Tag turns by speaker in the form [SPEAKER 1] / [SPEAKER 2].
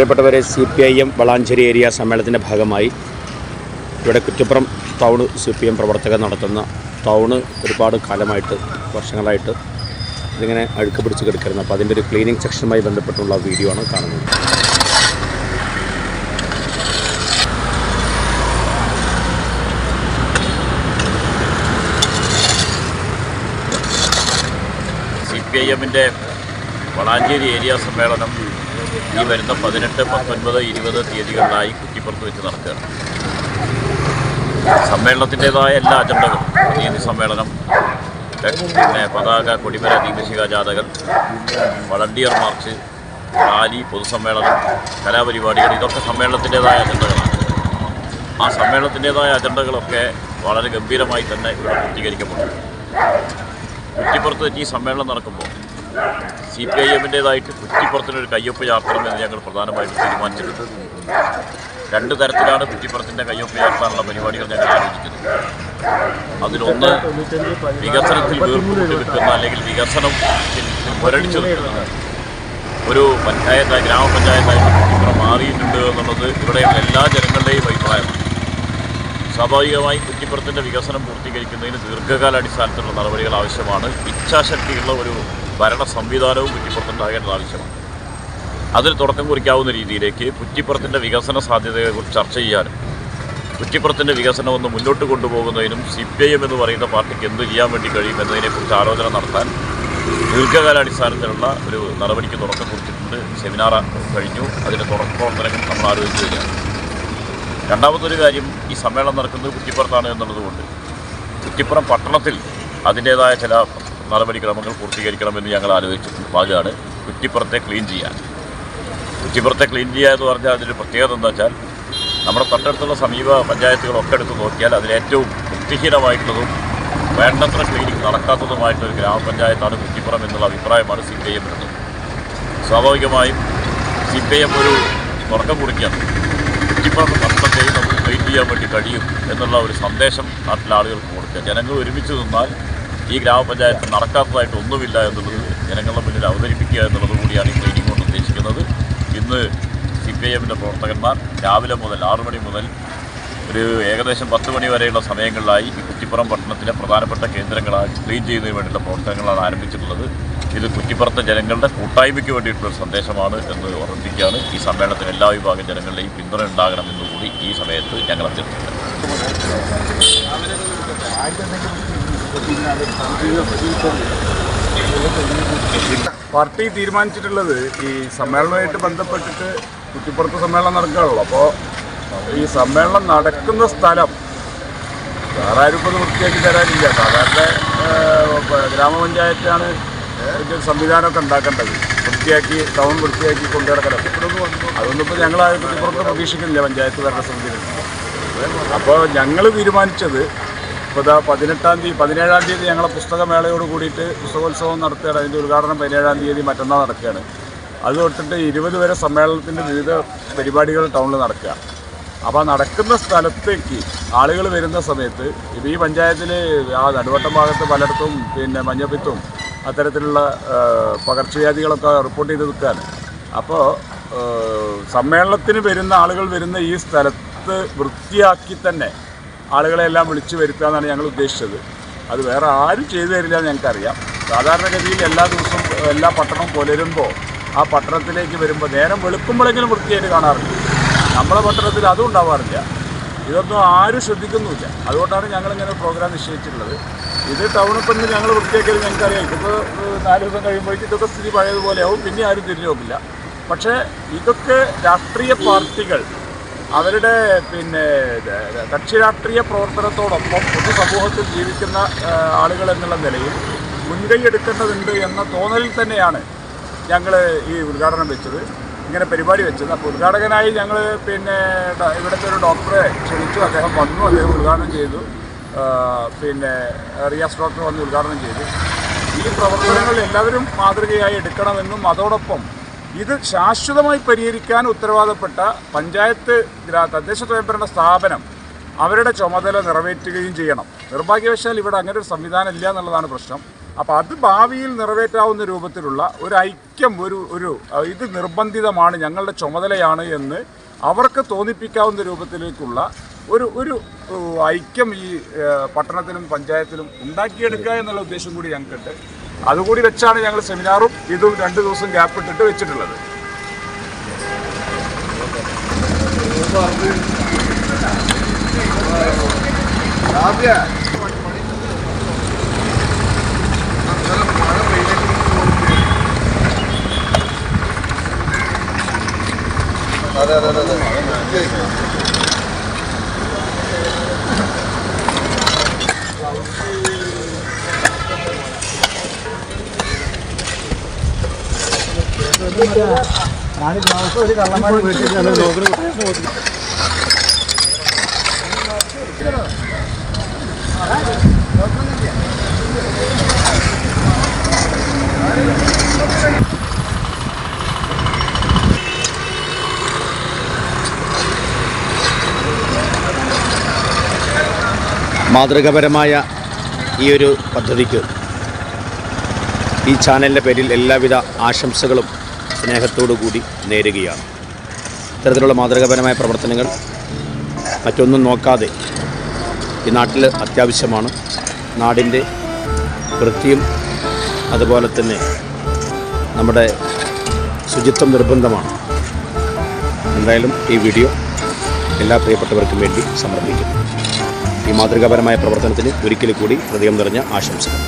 [SPEAKER 1] പ്രിയപ്പെട്ടവരെ C P I M Valanchery area സമ്മേളനത്തിന്റെ ഭാഗമായി ഇവിടെ Kuttippuram town C P M പ്രവർത്തകർ നടത്തുന്ന ടൗണ് ഒരുപാട് കാലമായിട്ട് വർഷങ്ങളായിട്ട് ഇതിങ്ങനെ അഴുക്ക് പിടിച്ച് കിടക്കുന്നത് അപ്പോൾ അതിന്റെ ഒരു ക്ലീനിങ് സെക്ഷനുമായി ബന്ധപ്പെട്ടുള്ള വീഡിയോ ആണ് കാണുന്നത്.
[SPEAKER 2] സി പി ഐ എമ്മിന്റെ വളാഞ്ചേരി ഏരിയ സമ്മേളനം ഈ വരുന്ന പതിനെട്ട് പത്തൊൻപത് ഇരുപത് തീയതികളിലായി കുറ്റിപ്പുറത്ത് വെച്ച് നടക്കുകയാണ്. സമ്മേളനത്തിന്റെതായ എല്ലാ അജണ്ടകളും പ്രതിനിധി സമ്മേളനം പിന്നെ പതാക കൊടിമര ദീപശിഖ ജാഥകൾ വളണ്ടിയർ മാർച്ച് റാലി പൊതുസമ്മേളനം കലാപരിപാടികൾ ഇതൊക്കെ സമ്മേളനത്തിന്റെതായ അജണ്ടകളാണ്. ആ സമ്മേളനത്തിന്റെതായ അജണ്ടകളൊക്കെ വളരെ ഗംഭീരമായി തന്നെ ഇവിടെ പൂർത്തീകരിക്കപ്പെട്ടു. കുറ്റിപ്പുറത്ത് വെച്ച് ഈ സമ്മേളനം നടക്കുമ്പോൾ സി പി ഐ എമ്മിന്റേതായിട്ട് കുറ്റിപ്പുറത്തിനൊരു കയ്യൊപ്പ് ചാർത്തണമെന്ന് ഞങ്ങൾ പ്രധാനമായിട്ടും തീരുമാനിച്ചിട്ടുണ്ട്. രണ്ട് തരത്തിലാണ് കുറ്റിപ്പുറത്തിന്റെ കയ്യൊപ്പ് ചാർത്താനുള്ള പരിപാടികൾ ഞങ്ങൾ ആലോചിക്കുന്നത് അതിലൊന്ന് വികസനത്തിൽ നിൽക്കുന്ന അല്ലെങ്കിൽ വികസനം മുരടിച്ചു നിൽക്കുന്ന ഒരു പഞ്ചായത്തായി ഗ്രാമപഞ്ചായത്തായിട്ട് കുറ്റിപ്പുറം മാറിയിട്ടുണ്ട് എന്നുള്ളത് ഇവിടെയുള്ള എല്ലാ ജനങ്ങളുടെയും അഭിപ്രായമാണ്. സ്വാഭാവികമായി കുറ്റിപ്പുറത്തിന്റെ വികസനം പൂർത്തീകരിക്കുന്നതിന് ദീർഘകാലാടിസ്ഥാനത്തിലുള്ള നടപടികൾ ആവശ്യമാണ്. ഇച്ഛാശക്തിയുള്ള ഒരു ഭരണ സംവിധാനവും കുറ്റിപ്പുറത്തുണ്ടാകേണ്ടത് ആവശ്യമാണ്. അതിന് തുടക്കം കുറിക്കാവുന്ന രീതിയിലേക്ക് കുറ്റിപ്പുറത്തിന്റെ വികസന സാധ്യതയെക്കുറിച്ച് ചർച്ച ചെയ്യാനും കുറ്റിപ്പുറത്തിന്റെ വികസനം ഒന്ന് മുന്നോട്ട് കൊണ്ടുപോകുന്നതിനും സി പി ഐ എം എന്ന് പറയുന്ന പാർട്ടിക്ക് എന്ത് ചെയ്യാൻ വേണ്ടി കഴിയും എന്നതിനെക്കുറിച്ച് ആലോചന നടത്താൻ ദീർഘകാലാടിസ്ഥാനത്തിലുള്ള ഒരു നടപടിക്ക് തുടക്കം കുറിച്ചിട്ടുണ്ട്. സെമിനാർ കഴിഞ്ഞു. അതിന്റെ തുടക്ക പ്രവർത്തനങ്ങൾ നമ്മൾ ആലോചിച്ച് കഴിഞ്ഞാണ് രണ്ടാമതൊരു കാര്യം ഈ സമ്മേളനം നടക്കുന്നത് കുറ്റിപ്പുറത്താണ് എന്നുള്ളതുകൊണ്ട് കുറ്റിപ്പുറം പട്ടണത്തിൽ അതിന്റേതായ ചില നടപടിക്രമങ്ങൾ പൂർത്തീകരിക്കണമെന്ന് ഞങ്ങൾ ഭാഗമാണ് കുറ്റിപ്പുറത്തെ ക്ലീൻ ചെയ്യാൻ. കുറ്റിപ്പുറത്തെ ക്ലീൻ ചെയ്യുക എന്ന് പറഞ്ഞാൽ അതിന്റെ പ്രത്യേകത എന്താ വെച്ചാൽ നമ്മുടെ തൊട്ടടുത്തുള്ള സമീപ പഞ്ചായത്തുകളൊക്കെ എടുത്ത് നോക്കിയാൽ അതിലേറ്റവും വൃത്തിഹീനമായിട്ടുള്ളതും വേണ്ടത്ര ക്ലീനിങ് നടക്കാത്തതുമായിട്ടൊരു ഗ്രാമപഞ്ചായത്താണ് കുറ്റിപ്പുറം എന്നുള്ള അഭിപ്രായമാണ് സി പി എം സ്വാഭാവികമായും സി പി എം ഒരു തുടക്കം കുറിക്കാം കുറ്റിപ്പുറത്ത് പട്ടണത്തെയും നമുക്ക് ക്ലീൻ ചെയ്യാൻ വേണ്ടി കഴിയും എന്നുള്ള ഒരു സന്ദേശം നാട്ടിലെ ആളുകൾക്ക് കൊടുക്കുക. ജനങ്ങൾ ഒരുമിച്ച് നിന്നാൽ ഈ ഗ്രാമപഞ്ചായത്ത് നടക്കാത്തതായിട്ട് ഒന്നുമില്ല എന്നുള്ളത് ജനങ്ങളുടെ മുന്നിൽ അവതരിപ്പിക്കുക എന്നുള്ളത് കൂടിയാണ് ഈ ക്ലീനിങ് കൊണ്ട് ഉദ്ദേശിക്കുന്നത്. ഇന്ന് സി പി ഐ എമ്മിന്റെ പ്രവർത്തകന്മാർ രാവിലെ മുതൽ ആറു മണി മുതൽ ഒരു ഏകദേശം പത്ത് മണി വരെയുള്ള സമയങ്ങളിലായി കുറ്റിപ്പുറം പട്ടണത്തിലെ പ്രധാനപ്പെട്ട കേന്ദ്രങ്ങളായി ക്ലീൻ ചെയ്യുന്നതിന് വേണ്ടിയുള്ള പ്രവർത്തനങ്ങളാണ് ആരംഭിച്ചിട്ടുള്ളത്. ഇത് കുറ്റിപ്പുറത്തെ ജനങ്ങളുടെ കൂട്ടായ്മയ്ക്ക് വേണ്ടിയിട്ടുള്ള സന്ദേശമാണ് എന്ന് ഓർമ്മിപ്പിക്കുകയാണ്. ഈ സമ്മേളനത്തിന് എല്ലാ വിഭാഗം ജനങ്ങളുടെയും പിന്തുണ ഉണ്ടാകണമെന്നുകൂടി ഈ സമയത്ത് ഞങ്ങൾ അഭ്യർത്ഥിക്കുന്നു.
[SPEAKER 3] പാർട്ടി തീരുമാനിച്ചിട്ടുള്ളത് ഈ സമ്മേളനവുമായിട്ട് ബന്ധപ്പെട്ടിട്ട് കുറ്റിപ്പുറത്ത് സമ്മേളനം നടക്കുകയുള്ളൂ അപ്പോൾ ഈ സമ്മേളനം നടക്കുന്ന സ്ഥലം വേറെ ആരും ഇപ്പോൾ വൃത്തിയാക്കി തരാനില്ല. സാധാരണ ഗ്രാമപഞ്ചായത്താണ് ഇതിന്റെ സംവിധാനമൊക്കെ ഉണ്ടാക്കേണ്ടത്. വൃത്തിയാക്കി ടൗൺ വൃത്തിയാക്കി കൊണ്ടുനടക്കണം. അതൊന്നും ഇപ്പോൾ ആ കുറ്റിപ്പുറത്ത് പ്രതീക്ഷിക്കുന്നില്ല പഞ്ചായത്ത് ഭരണസമിതിയിൽ. അപ്പോൾ ഞങ്ങൾ തീരുമാനിച്ചത് ഇപ്പോൾ ഇതാ പതിനെട്ടാം തീയതി പതിനേഴാം തീയതി ഞങ്ങളെ പുസ്തകമേളയോട് കൂടിയിട്ട് പുസ്തകോത്സവം നടത്തുകയാണ്. അതിന്റെ ഉദ്ഘാടനം പതിനേഴാം തീയതി മറ്റന്നാൾ നടക്കുകയാണ്. അത് തൊട്ടിട്ട് ഇരുപത് വരെ സമ്മേളനത്തിന്റെ വിവിധ പരിപാടികൾ ടൗണിൽ നടക്കുക. അപ്പോൾ നടക്കുന്ന സ്ഥലത്തേക്ക് ആളുകൾ വരുന്ന സമയത്ത് ഇപ്പോൾ ഈ പഞ്ചായത്തിൽ ആ നടുവട്ടം ഭാഗത്ത് പലയിടത്തും പിന്നെ മഞ്ഞപ്പിത്തും അത്തരത്തിലുള്ള പകർച്ചവ്യാധികളൊക്കെ റിപ്പോർട്ട് ചെയ്ത് നിൽക്കുകയാണ്. അപ്പോൾ സമ്മേളനത്തിന് വരുന്ന ആളുകൾ വരുന്ന ഈ സ്ഥലത്ത് വൃത്തിയാക്കി തന്നെ ആളുകളെ എല്ലാം വിളിച്ചു വരുത്തുക എന്നാണ് ഞങ്ങൾ ഉദ്ദേശിച്ചത്. അത് വേറെ ആരും ചെയ്തു തരില്ല എന്ന് ഞങ്ങൾക്കറിയാം. സാധാരണഗതിയിൽ എല്ലാ ദിവസവും എല്ലാ പട്ടണവും പുലരുമ്പോൾ ആ പട്ടണത്തിലേക്ക് വരുമ്പോൾ നേരം വെളുക്കുമ്പോഴെങ്കിലും വൃത്തിയായിട്ട് കാണാറുണ്ട്. നമ്മുടെ പട്ടണത്തിൽ അതും ഉണ്ടാവാറില്ല. ഇതൊന്നും ആരും ശ്രദ്ധിക്കുന്നുമില്ല. അതുകൊണ്ടാണ് ഞങ്ങളിങ്ങനെ പ്രോഗ്രാം നിശ്ചയിച്ചിട്ടുള്ളത്. ഇത് ടൗണിൽ പെണ്ണ് ഞങ്ങൾ വൃത്തിയാക്കിയത് ഞങ്ങൾക്കറിയാം. ഇതിപ്പോൾ നാല് ദിവസം കഴിയുമ്പോഴേക്കും ഇതൊക്കെ സ്ഥിതി പഴയതുപോലെയാവും പിന്നെ ആരും തിരിഞ്ഞു നോക്കില്ല. പക്ഷേ ഇതൊക്കെ രാഷ്ട്രീയ പാർട്ടികൾ അവരുടെ പിന്നെ കക്ഷി രാഷ്ട്രീയ പ്രവർത്തനത്തോടൊപ്പം പൊതുസമൂഹത്തിൽ ജീവിക്കുന്ന ആളുകൾ എന്നുള്ള നിലയിൽ മുൻകൈ എടുക്കേണ്ടതുണ്ട് എന്ന തോന്നലിൽ തന്നെയാണ് ഞങ്ങൾ ഈ ഉദ്ഘാടനം വെച്ചത് ഇങ്ങനെ പരിപാടി വെച്ചത്. അപ്പോൾ ഉദ്ഘാടകനായി ഞങ്ങൾ പിന്നെ ഇവിടുത്തെ ഒരു ഡോക്ടറെ ക്ഷണിച്ചു. അദ്ദേഹം വന്നു അദ്ദേഹം ഉദ്ഘാടനം ചെയ്തു. പിന്നെ റിയാസ് ഡോക്ടർ വന്ന് ഉദ്ഘാടനം ചെയ്തു. ഈ പ്രവർത്തനങ്ങൾ എല്ലാവരും മാതൃകയായി എടുക്കണമെന്നും അതോടൊപ്പം ഇത് ശാശ്വതമായി പരിഹരിക്കാൻ ഉത്തരവാദപ്പെട്ട പഞ്ചായത്ത് തദ്ദേശ സ്വയംഭരണ സ്ഥാപനം അവരുടെ ചുമതല നിറവേറ്റുകയും ചെയ്യണം. നിർഭാഗ്യവശാൽ ഇവിടെ അങ്ങനെ ഒരു സംവിധാനം ഇല്ല എന്നുള്ളതാണ് പ്രശ്നം. അപ്പോൾ അത് ഭാവിയിൽ നിറവേറ്റാവുന്ന രൂപത്തിലുള്ള ഒരു ഐക്യം ഒരു ഒരു ഇത് നിർബന്ധിതമാണ് ഞങ്ങളുടെ ചുമതലയാണ് എന്ന് അവർക്ക് തോന്നിപ്പിക്കാവുന്ന രൂപത്തിലേക്കുള്ള ഒരു ഒരു ഐക്യം ഈ പട്ടണത്തിലും പഞ്ചായത്തിലും ഉണ്ടാക്കിയെടുക്കുക എന്നുള്ള ഉദ്ദേശം കൂടി ഞങ്ങൾക്കുണ്ട്. അതുകൂടി വെച്ചാണ് ഞങ്ങൾ സെമിനാറും ഇതും രണ്ട് ദിവസം ഗ്യാപ്പ് ഇട്ടിട്ട് വെച്ചിട്ടുള്ളത്.
[SPEAKER 1] മാതൃകപരമായ ഈ ഒരു പദ്ധതിക്ക് ഈ ചാനലിന്റെ പേരിൽ എല്ലാവിധ ആശംസകളും സ്നേഹത്തോടു കൂടി നേരുകയാണ്. ഇത്തരത്തിലുള്ള മാതൃകാപരമായ പ്രവർത്തനങ്ങൾ മറ്റൊന്നും നോക്കാതെ ഈ നാട്ടിൽ അത്യാവശ്യമാണ്. നാടിന്റെ വൃത്തിയും അതുപോലെ തന്നെ നമ്മുടെ ശുചിത്വം നിർബന്ധമാണ്. എന്തായാലും ഈ വീഡിയോ എല്ലാ പ്രിയപ്പെട്ടവർക്കും വേണ്ടി സമർപ്പിക്കുന്നു. ഈ മാതൃകാപരമായ പ്രവർത്തനത്തിന് ഒരിക്കൽ കൂടി ഹൃദയം നിറഞ്ഞ ആശംസകൾ.